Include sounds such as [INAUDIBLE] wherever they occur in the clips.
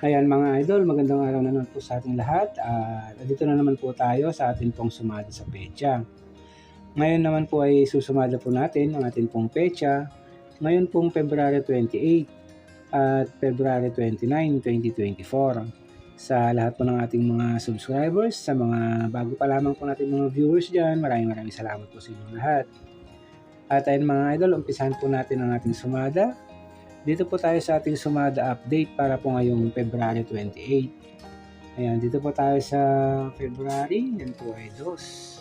Ayan mga idol, magandang araw na naman po sa ating lahat. Ah, dito na naman po tayo sa ating pong sumada sa pecha. Ngayon naman po ay susumada po natin ang ating pong pecha. Ngayon pong February 28 at February 29, 2024. Sa lahat po ng ating mga subscribers, sa mga bago pa lamang po natin mga viewers dyan, maraming maraming salamat po sa inyong lahat. At ayun mga idol, umpisahan po natin ang ating sumada. Dito po tayo sa ating sumada update para po ngayong February 28. Ayan, dito po tayo sa February. Yan po ay dos.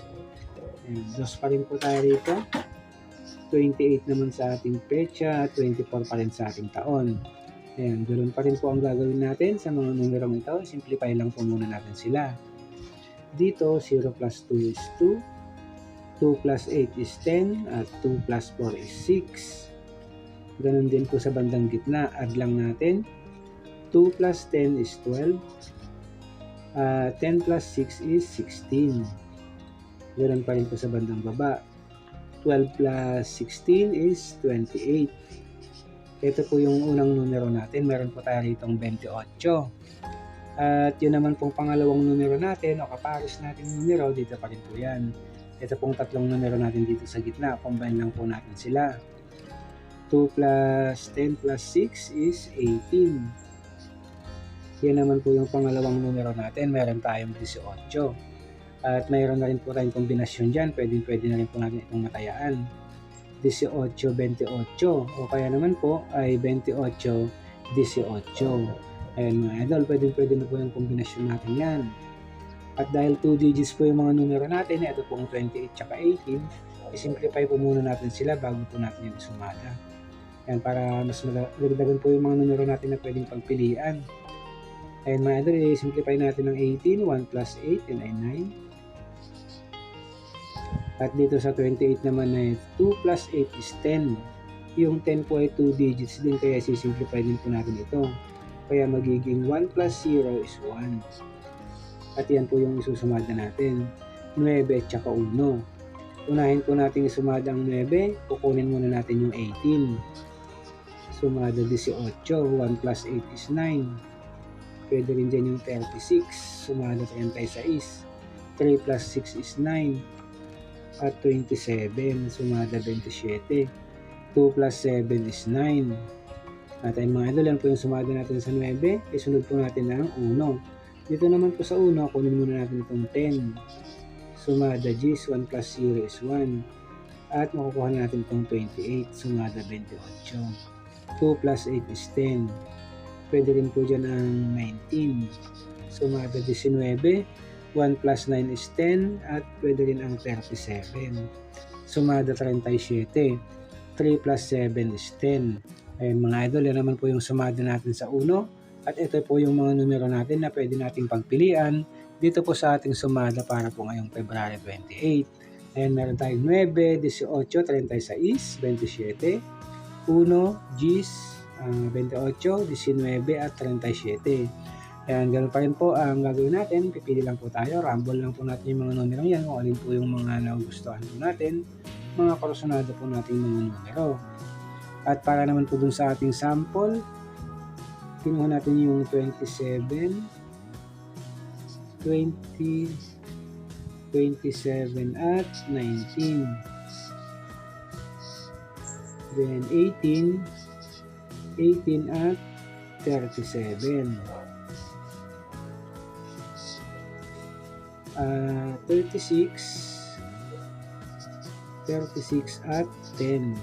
Ayan, dos pa rin po tayo rito. 28 naman sa ating pecha, 24 pa rin sa ating taon. Ayan, ganoon pa rin po ang gagawin natin sa mga numerong ito. Simplify lang po muna natin sila. Dito, 0 plus 2 is 2. 2 plus 8 is 10 at 2 plus 4 is 6. Ganon din po sa bandang gitna. Add lang natin. 2 plus 10 is 12. Uh, 10 plus 6 is 16. Ganon pa rin po sa bandang baba. 12 plus 16 is 28. Ito po yung unang numero natin. Meron po tayo rito 28. At yun naman pong pangalawang numero natin o kapares natin numero, dito pa rin po yan. Ito pong tatlong numero natin dito sa gitna. Combine lang po natin sila. 2 plus 10 plus 6 is 18. Yan naman po yung pangalawang numero natin. Meron tayong 18. At mayroon na rin po tayong kombinasyon dyan. Pwede, pwede na rin po natin itong matayaan. 18, 28. O kaya naman po ay 28, 18. Ayan mga idol, pwede, pwede na po yung kombinasyon natin yan. At dahil 2 digits po yung mga numero natin, ito pong 28 tsaka 18, i-simplify po muna natin sila bago po natin yung sumada. Yan, para mas madagdagan po yung mga numero natin na pwedeng pagpilian. Ayan mga idol, i-simplify natin ng 18, 1 plus 8, and ay 9. At dito sa 28 naman ay 2 plus 8 is 10. Yung 10 po ay 2 digits din, kaya sisimplify din po natin ito. Kaya magiging 1 plus 0 is 1. At yan po yung isusumada natin. 9 at saka 1. Unahin po natin isumada ang 9, kukunin muna natin yung 18 sumada 18, 1 plus 8 is 9. Pwede rin dyan yung 36, sumada 36. 3 plus 6 is 9. At 27, sumada 27. 2 plus 7 is 9. At ay mga idol, yan po yung sumada natin sa 9. Isunod po natin ng 1. Dito naman po sa 1, kunin muna natin itong 10. Sumada G's, 1 plus 0 is 1. At makukuha natin itong 28, sumada 28. 2 plus 8 is 10. Pwede rin po dyan ang 19. Sumada 19. 1 plus 9 is 10 at pwede rin ang 37. Sumada 37. 3 plus 7 is 10. Ayun mga idol, yan naman po yung sumada natin sa 1. At ito po yung mga numero natin na pwede nating pagpilian dito po sa ating sumada para po ngayong February 28. Ayan, meron tayong 9, 18, 36, 27, 1, Gs, uh, 28, 19 at 37. Ayan, ganun pa rin po ang gagawin natin. Pipili lang po tayo. Rumble lang po natin yung mga numero yan kung alin po yung mga nagustuhan po natin. Mga korosonado po natin mga numero. At para naman po dun sa ating sample, kinuha natin yung 27, 20, 27 at 19. Then 18, 18 at 37. Uh, 36, 36 at 10.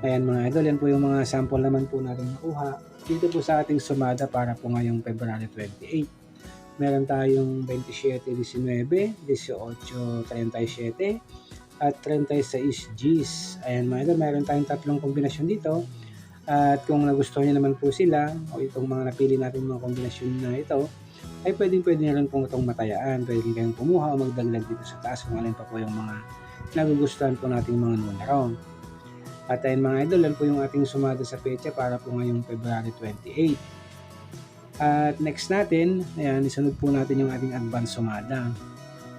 Ayan mga idol, yan po yung mga sample naman po natin nakuha. Dito po sa ating sumada para po ngayong February 28. Meron tayong 27, 19, 18, 37, at 36 Gs. Ayan mga idol, mayroon tayong tatlong kombinasyon dito. At kung nagustuhan niyo naman po sila, o itong mga napili natin mga kombinasyon na ito, ay pwedeng pwede na rin po itong matayaan. Pwede kayong kumuha o magdagdag dito sa taas kung alin pa po yung mga nagugustuhan po nating mga numero. At ayun mga idol, yan po yung ating sumada sa pecha para po ngayong February 28. At next natin, ayan, isunod po natin yung ating advance sumada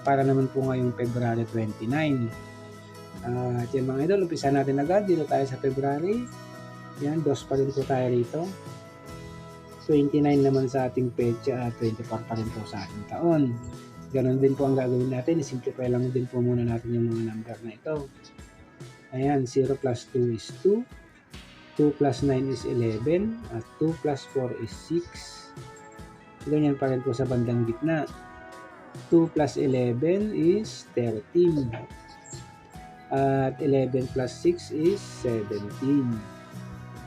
para naman po ngayong February 29. Uh, at yan mga idol, umpisa natin agad. Dito tayo sa February. Yan, dos pa rin po tayo rito. 29 naman sa ating petsa at 24 pa rin po sa ating taon. Ganon din po ang gagawin natin. Simplify lang din po muna natin yung mga number na ito. Ayan, 0 plus 2 is 2. 2 plus 9 is 11. At 2 plus 4 is 6. Ganyan pa rin po sa bandang gitna. 2 plus 11 is 13. At 11 plus 6 is 17.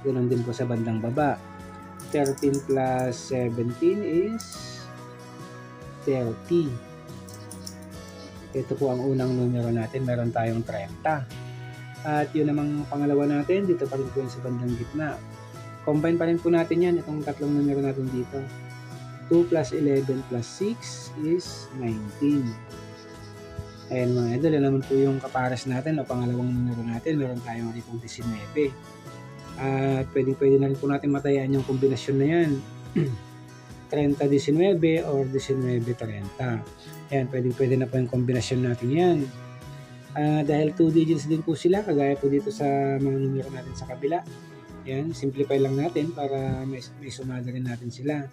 Ganon din po sa bandang baba. 13 plus 17 is 30. Ito po ang unang numero natin. Meron tayong 30. At yun namang pangalawa natin, dito pa rin po sa bandang gitna. Combine pa rin po natin yan, itong tatlong numero natin dito. 2 plus 11 plus 6 is 19. Ayan mga idol, naman po yung kapares natin o pangalawang numero natin. Meron tayong dito 19. At pwede pwede na rin po natin matayan yung kombinasyon na yan. [CLEARS THROAT] 30-19 or 19-30. Ayan, pwede pwede na po yung kombinasyon natin yan. Ah, dahil 2 digits din po sila, kagaya po dito sa mga numero natin sa kabila. Ayan, simplify lang natin para may, may sumada rin natin sila.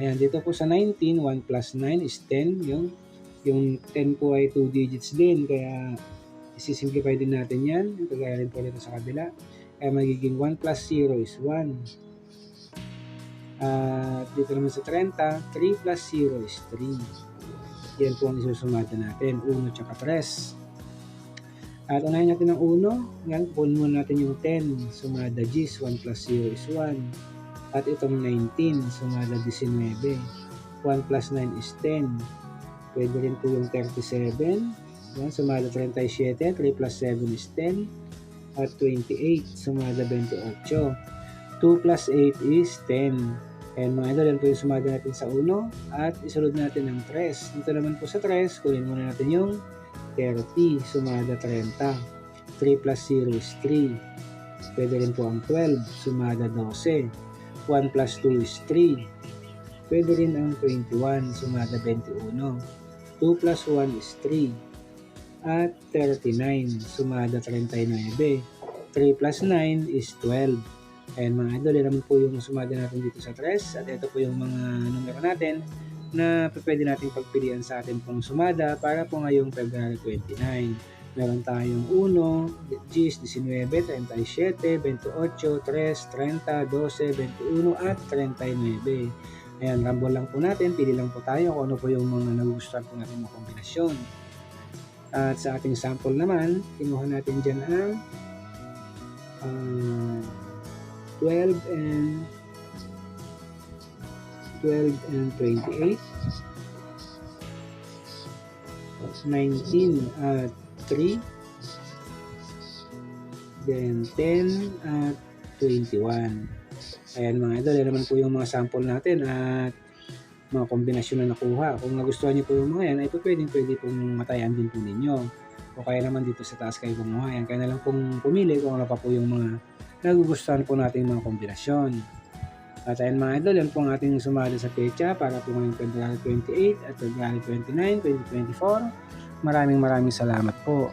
Ayan, dito po sa 19, 1 plus 9 is 10. Yung, yung 10 po ay 2 digits din, kaya isisimplify din natin yan. Kagaya rin po dito sa kabila. Kaya magiging 1 plus 0 is 1. At dito naman sa 30, 3 plus 0 is 3. Yan po ang isusumada natin, 1 tsaka 3. At unahin natin ang 1, yan, kunin muna natin yung 10, sumada G's, 1 plus 0 is 1. At itong 19, sumada 19, 1 plus 9 is 10. Pwede rin po yung 37, yan, sumada 37, 3 plus 7 is 10. At 28, sumada 28. 2 plus 8 is 10. And mga idol, yan po yung sumada natin sa 1 at isunod natin ang 3. Dito naman po sa 3, kunin muna natin yung 30, sumada 30. 3 plus 0 is 3. Pwede rin po ang 12, sumada 12. 1 plus 2 is 3. Pwede rin ang 21, sumada 21. 2 plus 1 is 3. At 39, sumada 39. 3 plus 9 is 12. Ayan mga idol, yan naman po yung sumada natin dito sa 3. At ito po yung mga numero natin na pwede nating pagpilian sa atin pong sumada para po ngayong February 29. Meron tayong 1, 10, 19, 37, 28, 3, 30, 12, 21 at 39. Ayan, rambol lang po natin. Pili lang po tayo kung ano po yung mga nagugustuhan po natin mga kombinasyon. At sa ating sample naman, kinuha natin dyan ang uh, 12 and 12 and 28 19 at 3 then 10 at 21 ayan mga idol yan naman po yung mga sample natin at mga kombinasyon na nakuha. Kung nagustuhan niyo po yung mga yan ay pwedeng pwede pong matayan din po ninyo. O kaya naman dito sa taas kayo kumuha. Yan kaya na lang pong pumili kung ano pa po yung mga nagugustuhan po natin mga kombinasyon. At ayun mga idol, yan po ang ating sumali sa pecha para po ngayong February 28 at February 29, 2024. Maraming maraming salamat po.